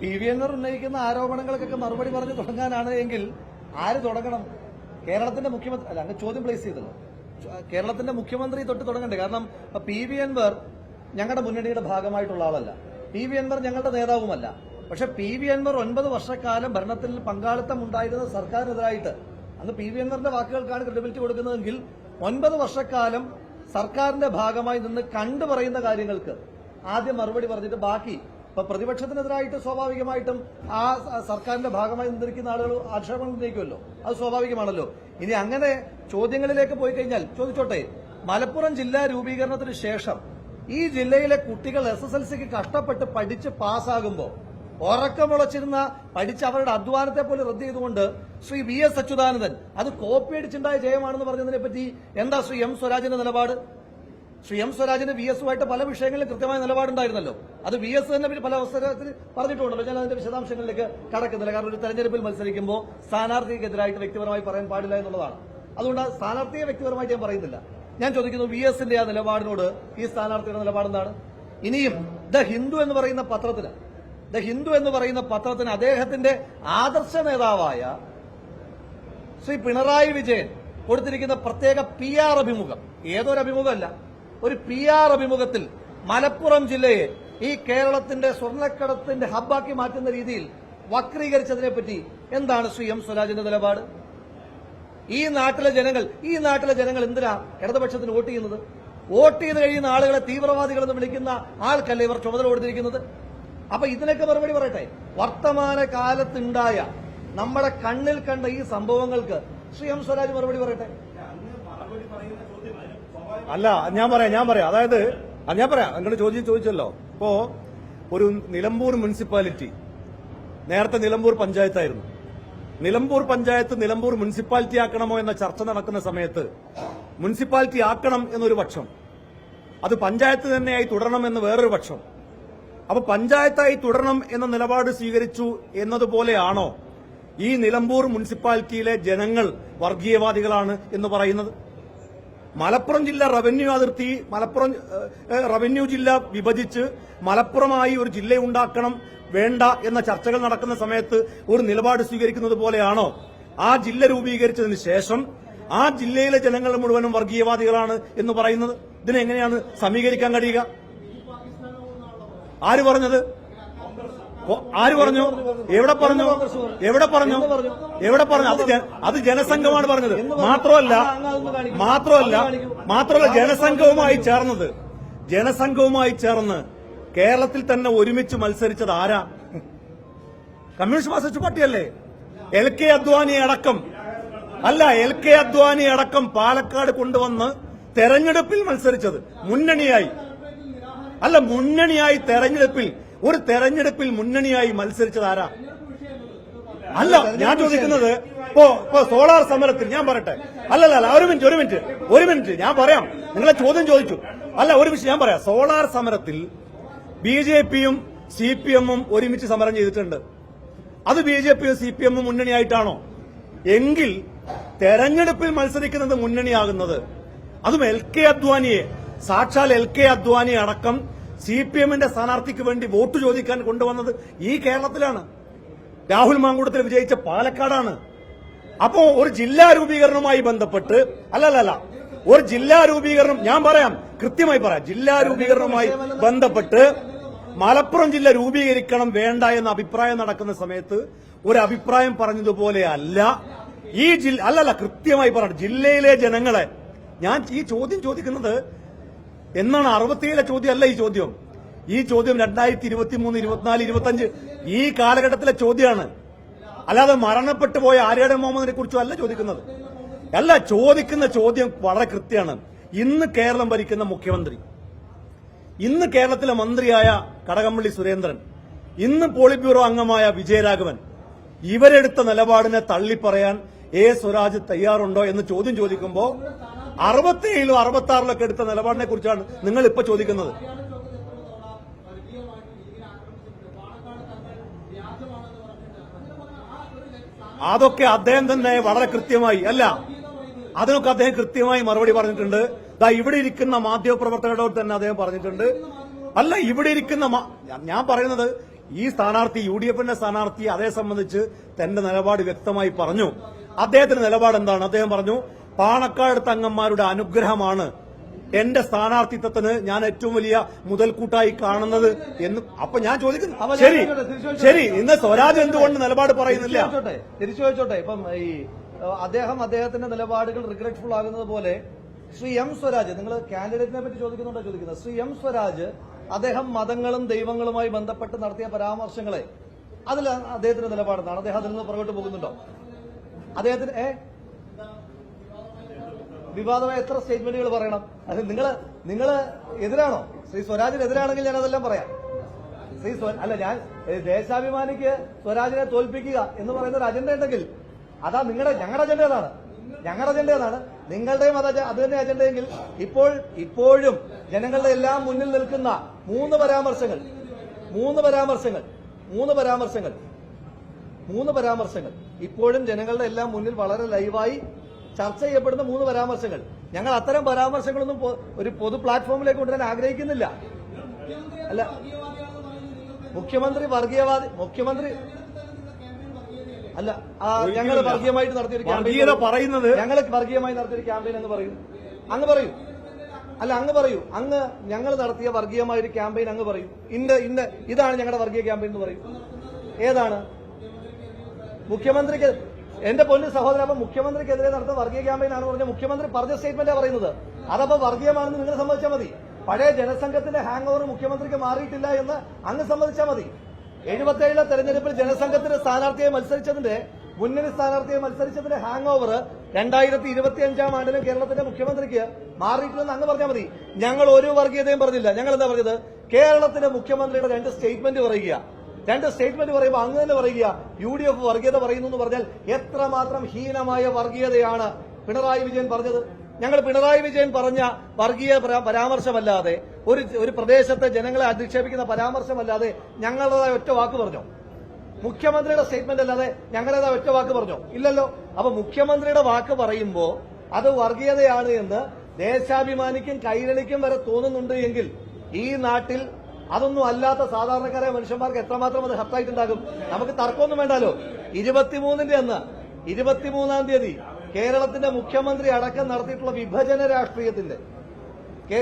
P V Enver ഉന്നയിക്കുന്ന ആരോപണങ്ങൾക്കൊക്കെ മറുപടി പറഞ്ഞു തുടങ്ങാനാണ് എങ്കിൽ ആര് തുടങ്ങണം? കേരളത്തിന്റെ മുഖ്യമന്ത്രി അല്ല അങ്ങ് ചോദ്യം പ്ലേസ് ചെയ്തല്ലോ. കേരളത്തിന്റെ മുഖ്യമന്ത്രി തൊട്ട് തുടങ്ങണ്ടേ? കാരണം പി വി എൻവർ ഞങ്ങളുടെ മുന്നണിയുടെ ഭാഗമായിട്ടുള്ള ആളല്ല. പി വി എൻവർ ഞങ്ങളുടെ നേതാവുമല്ല. പക്ഷെ പി വി എൻവർ ഒൻപത് വർഷക്കാലം ഭരണത്തിൽ പങ്കാളിത്തം ഉണ്ടായിരുന്ന സർക്കാരിനെതിരായിട്ട് അന്ന് പി വി എൻവറിന്റെ വാക്കുകൾക്കാണ് ക്രെഡിബിലിറ്റി കൊടുക്കുന്നതെങ്കിൽ ഒൻപത് വർഷക്കാലം സർക്കാരിന്റെ ഭാഗമായി നിന്ന് കണ്ടു പറയുന്ന കാര്യങ്ങൾക്ക് ആദ്യം മറുപടി പറഞ്ഞിട്ട് ബാക്കി ഇപ്പൊ പ്രതിപക്ഷത്തിനെതിരായിട്ട് സ്വാഭാവികമായിട്ടും ആ സർക്കാരിന്റെ ഭാഗമായി നിന്നിരിക്കുന്ന ആളുകൾ ആക്ഷേപം ഉന്നയിക്കുമല്ലോ. അത് സ്വാഭാവികമാണല്ലോ. ഇനി അങ്ങനെ ചോദ്യങ്ങളിലേക്ക് പോയി കഴിഞ്ഞാൽ ചോദിച്ചോട്ടെ മലപ്പുറം ജില്ലാ രൂപീകരണത്തിന് ശേഷം ഈ ജില്ലയിലെ കുട്ടികൾ എസ് എസ് എൽ സിക്ക് കഷ്ടപ്പെട്ട് പഠിച്ച് പാസ്സാകുമ്പോൾ ഉറക്കമുളച്ചിരുന്ന പഠിച്ച് അവരുടെ അധ്വാനത്തെ പോലെ റദ്ദ് ചെയ്തുകൊണ്ട് ശ്രീ വി എസ് അച്യുതാനന്ദൻ അത് കോപ്പി അടിച്ചുണ്ടായ ജയമാണെന്ന് പറഞ്ഞതിനെ പറ്റി എന്താ ശ്രീ എം സ്വരാജിന്റെ നിലപാട്? ശ്രീ എം സ്വരാജിന് വി എസുമായിട്ട് പല വിഷയങ്ങളിലും കൃത്യമായ നിലപാടുണ്ടായിരുന്നല്ലോ. അത് വി എസ് തന്നെ പല അവസരത്തിൽ പറഞ്ഞിട്ടുണ്ടല്ലോ. ഞാൻ അതിന്റെ വിശദാംശങ്ങളിലേക്ക് കടക്കുന്നില്ല. കാരണം ഒരു തെരഞ്ഞെടുപ്പിൽ മത്സരിക്കുമ്പോൾ സ്ഥാനാർത്ഥിക്കെതിരായിട്ട് വ്യക്തിപരമായി പറയാൻ പാടില്ല എന്നുള്ളതാണ്. അതുകൊണ്ട് സ്ഥാനാർത്ഥിയെ വ്യക്തിപരമായിട്ട് ഞാൻ പറയുന്നില്ല. ഞാൻ ചോദിക്കുന്നു വി എസിന്റെ ആ നിലപാടിനോട് ഈ സ്ഥാനാർത്ഥിയുടെ നിലപാടെന്താണ് ഇനിയും ദ ഹിന്ദു എന്ന് പറയുന്ന പത്രത്തിന് ദ ഹിന്ദു എന്ന് പറയുന്ന പത്രത്തിന് അദ്ദേഹത്തിന്റെ ആദർശ നേതാവായ ശ്രീ പിണറായി വിജയൻ കൊടുത്തിരിക്കുന്ന പ്രത്യേക പി ആർ അഭിമുഖം. ഏതൊരു അഭിമുഖമല്ല ഒരു പി ആർ അഭിമുഖത്തിൽ മലപ്പുറം ജില്ലയെ ഈ കേരളത്തിന്റെ സ്വർണക്കടത്തിന്റെ ഹബ്ബാക്കി മാറ്റുന്ന രീതിയിൽ വക്രീകരിച്ചതിനെ പറ്റി എന്താണ് ശ്രീ എം സ്വരാജിന്റെ നിലപാട്? ഈ നാട്ടിലെ ജനങ്ങൾ ഈ നാട്ടിലെ ജനങ്ങൾ എന്തിനാ ഇടതുപക്ഷത്തിന് വോട്ട് ചെയ്യുന്നത്? വോട്ട് ചെയ്ത് കഴിയുന്ന ആളുകളെ തീവ്രവാദികൾ എന്ന് വിളിക്കുന്ന ആൾക്കല്ലേ ഇവർ ചുമതല കൊടുത്തിരിക്കുന്നത്? അപ്പൊ ഇതിനൊക്കെ മറുപടി പറയട്ടെ. വർത്തമാന കാലത്തുണ്ടായ നമ്മുടെ കണ്ണിൽ കണ്ട ഈ സംഭവങ്ങൾക്ക് ശ്രീ എം സ്വരാജ് മറുപടി പറയട്ടെ? അല്ല ഞാൻ പറയാം ഞാൻ പറയാം. അതായത് അത് ഞാൻ പറയാം. നിങ്ങൾ ചോദ്യം ചോദിച്ചല്ലോ. ഇപ്പോ ഒരു നിലമ്പൂർ മുനിസിപ്പാലിറ്റി നേരത്തെ നിലമ്പൂർ പഞ്ചായത്തായിരുന്നു. നിലമ്പൂർ പഞ്ചായത്ത് നിലമ്പൂർ മുനിസിപ്പാലിറ്റി ആക്കണമോ എന്ന ചർച്ച നടക്കുന്ന സമയത്ത് മുനിസിപ്പാലിറ്റി ആക്കണം എന്നൊരു പക്ഷം അത് പഞ്ചായത്ത് തന്നെയായി തുടരണം എന്ന് വേറൊരു പക്ഷം. അപ്പൊ പഞ്ചായത്തായി തുടരണം എന്ന നിലപാട് സ്വീകരിച്ചു എന്നതുപോലെയാണോ ഈ നിലമ്പൂർ മുനിസിപ്പാലിറ്റിയിലെ ജനങ്ങൾ വർഗീയവാദികളാണ് എന്ന് പറയുന്നത്? മലപ്പുറം ജില്ല റവന്യൂ അതിർത്തി മലപ്പുറം റവന്യൂ ജില്ല വിഭജിച്ച് മലപ്പുറമായി ഒരു ജില്ല ഉണ്ടാക്കണം വേണ്ട എന്ന ചർച്ചകൾ നടക്കുന്ന സമയത്ത് ഒരു നിലപാട് സ്വീകരിക്കുന്നത് പോലെയാണോ? ആ ജില്ല രൂപീകരിച്ചതിന് ശേഷം ആ ജില്ലയിലെ ജനങ്ങൾ മുഴുവനും വർഗീയവാദികളാണ് എന്ന് പറയുന്നത്. ഇതിനെങ്ങനെയാണ് സമീകരിക്കാൻ കഴിയുക? ആര് പറഞ്ഞത്? ആര് പറഞ്ഞു? എവിടെ പറഞ്ഞു? എവിടെ പറഞ്ഞു? എവിടെ പറഞ്ഞു? അത് അത് ജനസംഘമാണ് പറഞ്ഞത്. മാത്രമല്ല മാത്രമല്ല മാത്രമല്ല ജനസംഘവുമായി ചേർന്നത്. ജനസംഘവുമായി ചേർന്ന് കേരളത്തിൽ തന്നെ ഒരുമിച്ച് മത്സരിച്ചത് ആരാ? കമ്മ്യൂണിസ്റ്റ് മാർക്സിസ്റ്റ് പാർട്ടിയല്ലേ? എൽ കെ അദ്വാനി അടക്കം. അല്ല എൽ കെ അദ്വാനി അടക്കം പാലക്കാട് കൊണ്ടുവന്ന് തെരഞ്ഞെടുപ്പിൽ മത്സരിച്ചത്. മുന്നണിയായി. അല്ല മുന്നണിയായി തെരഞ്ഞെടുപ്പിൽ ഒരു തെരഞ്ഞെടുപ്പിൽ മുന്നണിയായി മത്സരിച്ചത് ആരാ അല്ല ഞാൻ ചോദിക്കുന്നത് ഇപ്പോ ഇപ്പോ സോളാർ സമരത്തിൽ ഞാൻ പറയട്ടെ. അല്ലല്ല അല്ല ഒരു മിനിറ്റ് ഒരു മിനിറ്റ് ഒരു മിനിറ്റ് ഞാൻ പറയാം. നിങ്ങളെ ചോദ്യം ചോദിച്ചു. അല്ല ഒരു മിനിറ്റ് ഞാൻ പറയാം. സോളാർ സമരത്തിൽ ബി ജെ പിയും സി പി എമ്മും ഒരുമിച്ച് സമരം ചെയ്തിട്ടുണ്ട്. അത് ബി ജെ പിയും സി പി എമ്മും മുന്നണിയായിട്ടാണോ? എങ്കിൽ തെരഞ്ഞെടുപ്പിൽ മത്സരിക്കുന്നത് മുന്നണിയാകുന്നത്. അതും എൽ കെ അദ്വാനിയെ സാക്ഷാൽ എൽ കെ അദ്വാനി അടക്കം സി പി എമ്മിന്റെ സ്ഥാനാർത്ഥിക്ക് വേണ്ടി വോട്ട് ചോദിക്കാൻ കൊണ്ടുവന്നത് ഈ കേരളത്തിലാണ്. രാഹുൽ മാങ്കൂടത്തിൽ വിജയിച്ച പാലക്കാടാണ്. അപ്പോ ഒരു ജില്ലാ രൂപീകരണവുമായി ബന്ധപ്പെട്ട് അല്ലല്ല ഒരു ജില്ലാ രൂപീകരണം ഞാൻ പറയാം കൃത്യമായി പറയാം ജില്ലാ രൂപീകരണവുമായി ബന്ധപ്പെട്ട് മലപ്പുറം ജില്ല രൂപീകരിക്കണം വേണ്ട എന്ന അഭിപ്രായം നടക്കുന്ന സമയത്ത് ഒരു അഭിപ്രായം പറഞ്ഞതുപോലെ അല്ല. ഈ ജില്ല അല്ലല്ല കൃത്യമായി പറയണം ജില്ലയിലെ ജനങ്ങളെ ഞാൻ ഈ ചോദ്യം ചോദിക്കുന്നത് എന്നാണ് അറുപത്തിയേഴിലെ ചോദ്യമല്ല ഈ ചോദ്യം. ഈ ചോദ്യം രണ്ടായിരത്തി ഇരുപത്തി മൂന്ന് ഇരുപത്തിനാല് ഇരുപത്തിയഞ്ച് ഈ കാലഘട്ടത്തിലെ ചോദ്യമാണ്. അല്ലാതെ മരണപ്പെട്ടു പോയ ആര്യാടൻ മുഹമ്മദിനെ കുറിച്ചും അല്ല ചോദിക്കുന്നത്. അല്ല ചോദിക്കുന്ന ചോദ്യം വളരെ കൃത്യമാണ്. ഇന്ന് കേരളം ഭരിക്കുന്ന മുഖ്യമന്ത്രി. ഇന്ന് കേരളത്തിലെ മന്ത്രിയായ കടകംപള്ളി സുരേന്ദ്രൻ. ഇന്ന് പോളിറ്റ് ബ്യൂറോ അംഗമായ വിജയരാഘവൻ. ഇവരെടുത്ത നിലപാടിനെ തള്ളിപ്പറയാൻ എ സ്വരാജ് തയ്യാറുണ്ടോ എന്ന് ചോദ്യം ചോദിക്കുമ്പോൾ അറുപത്തിയേഴിലും അറുപത്തി ആറിലൊക്കെ എടുത്ത നിലപാടിനെ കുറിച്ചാണ് നിങ്ങൾ ഇപ്പൊ ചോദിക്കുന്നത്. അതൊക്കെ അദ്ദേഹം തന്നെ വളരെ കൃത്യമായി അല്ല അതിനൊക്കെ അദ്ദേഹം കൃത്യമായി മറുപടി പറഞ്ഞിട്ടുണ്ട്. ദാ ഇവിടെ ഇരിക്കുന്ന മാധ്യമപ്രവർത്തകരോട് തന്നെ അദ്ദേഹം പറഞ്ഞിട്ടുണ്ട്. അല്ല ഇവിടെ ഇരിക്കുന്ന ഞാൻ പറയുന്നത് ഈ സ്ഥാനാർത്ഥി യു ഡി എഫിന്റെ സ്ഥാനാർത്ഥി അതേ സംബന്ധിച്ച് തന്റെ നിലപാട് വ്യക്തമായി പറഞ്ഞു. അദ്ദേഹത്തിന്റെ നിലപാട് എന്താണ്? അദ്ദേഹം പറഞ്ഞു പാണക്കാട് തങ്ങന്മാരുടെ അനുഗ്രഹമാണ് എന്റെ സ്ഥാനാർത്ഥിത്വത്തിന് ഞാൻ ഏറ്റവും വലിയ മുതൽക്കൂട്ടായി കാണുന്നത് എന്ന് അപ്പൊ ഞാൻ ചോദിക്കുന്നു. ശരി. ശരി ഇന്ന് സ്വരാജ് എന്തുകൊണ്ട് നിലപാട് പറയുന്നില്ല? തിരിച്ചു ചോദിച്ചോട്ടെ ഇപ്പം ഈ അദ്ദേഹം അദ്ദേഹത്തിന്റെ നിലപാടുകൾ റിഗ്രറ്റ്ഫുൾ ആകുന്നത് പോലെ ശ്രീ എം സ്വരാജ് നിങ്ങൾ കാൻഡിഡേറ്റിനെ പറ്റി ചോദിക്കുന്നുണ്ടോ ചോദിക്കുന്നത്? ശ്രീ എം സ്വരാജ് അദ്ദേഹം മതങ്ങളും ദൈവങ്ങളുമായി ബന്ധപ്പെട്ട് നടത്തിയ പരാമർശങ്ങളെ അതിൽ അദ്ദേഹത്തിന്റെ നിലപാടെന്നാണ് അദ്ദേഹം അതിൽ നിന്ന് പുറകോട്ട് പോകുന്നുണ്ടോ? അദ്ദേഹത്തിന് ഏ വിവാദമായ എത്ര സ്റ്റേറ്റ്മെന്റുകൾ പറയണം? അത് നിങ്ങൾ നിങ്ങൾ എതിരാണോ? ശ്രീ സ്വരാജിന് എതിരാണെങ്കിൽ ഞാൻ അതെല്ലാം പറയാം. ശ്രീ അല്ല ഞാൻ ദേശാഭിമാനിക്ക് സ്വരാജിനെ തോൽപ്പിക്കുക എന്ന് പറയുന്ന ഒരു അജണ്ട ഉണ്ടെങ്കിൽ അതാ നിങ്ങളുടെ ഞങ്ങളുടെ അജണ്ട ഏതാണ്? ഞങ്ങളുടെ അജണ്ട ഏതാണ്? നിങ്ങളുടെയും അത് അത് തന്നെ അജണ്ടയെങ്കിൽ ഇപ്പോൾ ഇപ്പോഴും ജനങ്ങളുടെ എല്ലാം മുന്നിൽ നിൽക്കുന്ന മൂന്ന് പരാമർശങ്ങൾ മൂന്ന് പരാമർശങ്ങൾ മൂന്ന് പരാമർശങ്ങൾ മൂന്ന് പരാമർശങ്ങൾ ഇപ്പോഴും ജനങ്ങളുടെ എല്ലാം മുന്നിൽ വളരെ ലൈവായി ചർച്ച ചെയ്യപ്പെടുന്ന മൂന്ന് പരാമർശങ്ങൾ. ഞങ്ങൾ അത്തരം പരാമർശങ്ങളൊന്നും ഒരു പൊതു പ്ലാറ്റ്ഫോമിലേക്ക് കൊണ്ടുവരാൻ ആഗ്രഹിക്കുന്നില്ല. അല്ല മുഖ്യമന്ത്രി വർഗീയവാദി മുഖ്യമന്ത്രി അല്ല ഞങ്ങൾ വർഗീയമായിട്ട് നടത്തിയൊരു ക്യാമ്പയിൻ പറയുന്നത് ഞങ്ങൾ വർഗീയമായി നടത്തിയൊരു ക്യാമ്പയിൻ എന്ന് പറയും. അങ്ങ് പറയൂ. അല്ല അങ്ങ് പറയൂ. അങ്ങ് ഞങ്ങൾ നടത്തിയ വർഗീയമായ ഒരു ക്യാമ്പയിൻ അങ്ങ് പറയും. ഇന്ന ഇന്ന ഇതാണ് ഞങ്ങളുടെ വർഗീയ ക്യാമ്പയിൻ എന്ന് പറയും. ഏതാണ്? മുഖ്യമന്ത്രിക്ക് എന്റെ പൊന്നു സഹോദരൻ അപ്പൊ മുഖ്യമന്ത്രിക്കെതിരെ നടത്തുന്ന വർഗീയ ക്യാമ്പയിൻ ആണ് പറഞ്ഞ മുഖ്യമന്ത്രി പറഞ്ഞ സ്റ്റേറ്റ്മെന്റാ പറയുന്നത്. അതപ്പോ വർഗീയമാണെന്ന് നിങ്ങൾ സമ്മതിച്ചാൽ മതി. പഴയ ജനസംഘത്തിന്റെ ഹാങ് ഓവർ മുഖ്യമന്ത്രിക്ക് മാറിയിട്ടില്ല എന്ന് അങ്ങ് സമ്മതിച്ചാൽ മതി. എഴുപത്തേഴിലെ തെരഞ്ഞെടുപ്പിൽ ജനസംഘത്തിന്റെ സ്ഥാനാർത്ഥിയെ മത്സരിച്ചതിന്റെ മുന്നണി സ്ഥാനാർത്ഥിയെ മത്സരിച്ചതിന്റെ ഹാങ് ഓവർ രണ്ടായിരത്തി ഇരുപത്തി അഞ്ചാം ആണ്ടിലും കേരളത്തിന്റെ മുഖ്യമന്ത്രിക്ക് മാറിയിട്ടില്ലെന്ന് അങ്ങ് പറഞ്ഞാൽ മതി. ഞങ്ങൾ ഒരു വർഗീയതയും പറഞ്ഞില്ല. ഞങ്ങൾ എന്താ പറഞ്ഞത്? കേരളത്തിന്റെ മുഖ്യമന്ത്രിയുടെ രണ്ട് സ്റ്റേറ്റ്മെന്റ് പറയുക രണ്ട് സ്റ്റേറ്റ്മെന്റ് പറയുമ്പോൾ അങ്ങ് തന്നെ പറയുക. യു ഡി എഫ് വർഗീയത പറയുന്നു എന്ന് പറഞ്ഞാൽ എത്രമാത്രം ഹീനമായ വർഗീയതയാണ് പിണറായി വിജയൻ പറഞ്ഞത്. ഞങ്ങൾ പിണറായി വിജയൻ പറഞ്ഞ വർഗീയ പരാ- പരാമർശമല്ലാതെ ഒരു ഒരു പ്രദേശത്തെ ജനങ്ങളെ അധിക്ഷേപിക്കുന്ന പരാമർശമല്ലാതെ ഞങ്ങളുടേതായ ഒറ്റ വാക്ക് പറഞ്ഞോ? മുഖ്യമന്ത്രിയുടെ സ്റ്റേറ്റ്മെന്റ് അല്ലാതെ ഞങ്ങളുടേതായ ഒറ്റ വാക്ക് പറഞ്ഞോ? ഇല്ലല്ലോ. അപ്പൊ മുഖ്യമന്ത്രിയുടെ വാക്ക് പറയുമ്പോൾ അത് വർഗീയതയാണ് എന്ന് ദേശാഭിമാനിക്കും കൈരളിക്കും വരെ തോന്നുന്നുണ്ട് എങ്കിൽ ഈ നാട്ടിൽ അതൊന്നും അല്ലാത്ത സാധാരണക്കാരായ മനുഷ്യന്മാർക്ക് എത്രമാത്രം അത് ഹർട്ടായിട്ടുണ്ടാകും? നമുക്ക് തർക്കമൊന്നും വേണ്ടാലോ ഇരുപത്തിമൂന്നിന്റെ അന്ന് ഇരുപത്തിമൂന്നാം തീയതി കേരളത്തിന്റെ മുഖ്യമന്ത്രി അടക്കം നടത്തിയിട്ടുള്ള വിഭജന രാഷ്ട്രീയത്തിന്റെ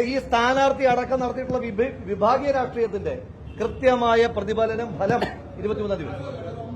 ഈ സ്ഥാനാർത്ഥി അടക്കം നടത്തിയിട്ടുള്ള വിഭ- വിഭാഗീയ രാഷ്ട്രീയത്തിന്റെ കൃത്യമായ പ്രതിഫലനം ഫലം ഇരുപത്തിമൂന്നാം തീയതി.